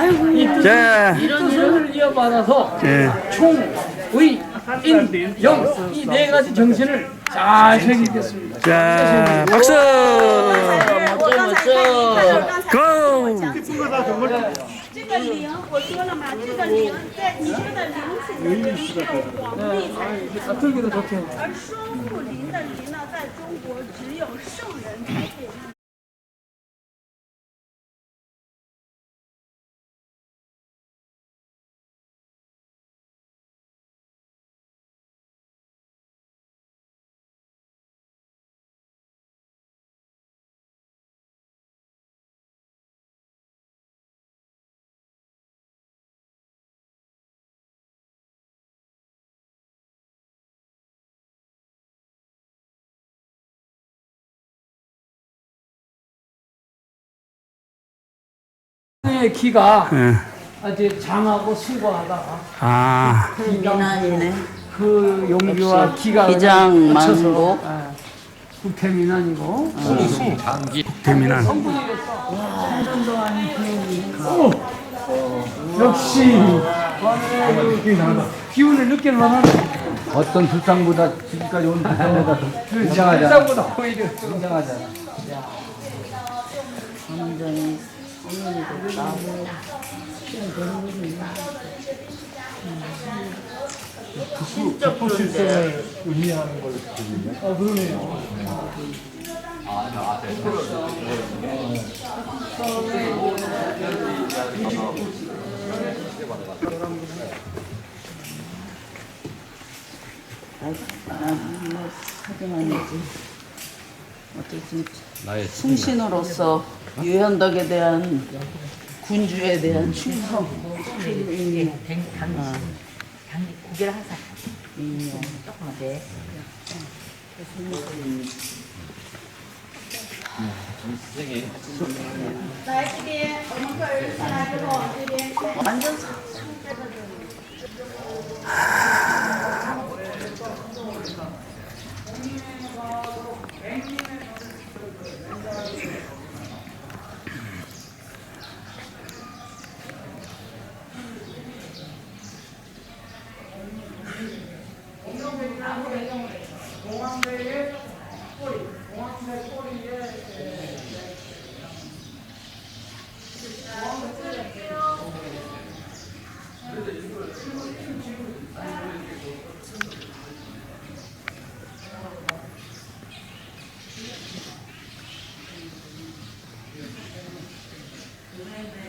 아이고. 자. 이런 뜻을 이어받아서 예. 총의 인영이네 가지 정신을 잘 챙기겠습니다. 자, 박수. 멋져 멋져. 고. 네. 아, 자네의 기가 예. 아주 장하고 수고하다. 아, 미난이네. 그 용기와 기가 기장 망고. 예, 국태민안이고 대민한. 어. 역시 아, 기운을 느낄 만하네. 어떤 불상보다 지금까지 온 불상보다 더 그 굉장하잖아. 일상보다 오히려 굉장하잖아. 야. 굉장히 소문이 됐다. 진짜 그런데 아 그러네요. 나뭐 사진 아니지. 어쨌든 충신으로서 유현덕에 대한 군주에 대한 충성. 이 고개를 항상 이 조그맣게. 완전 공항대의 꼬리, 공항대 꼬리에 공항대 꼬리에 그래서 이걸 지금 Amen.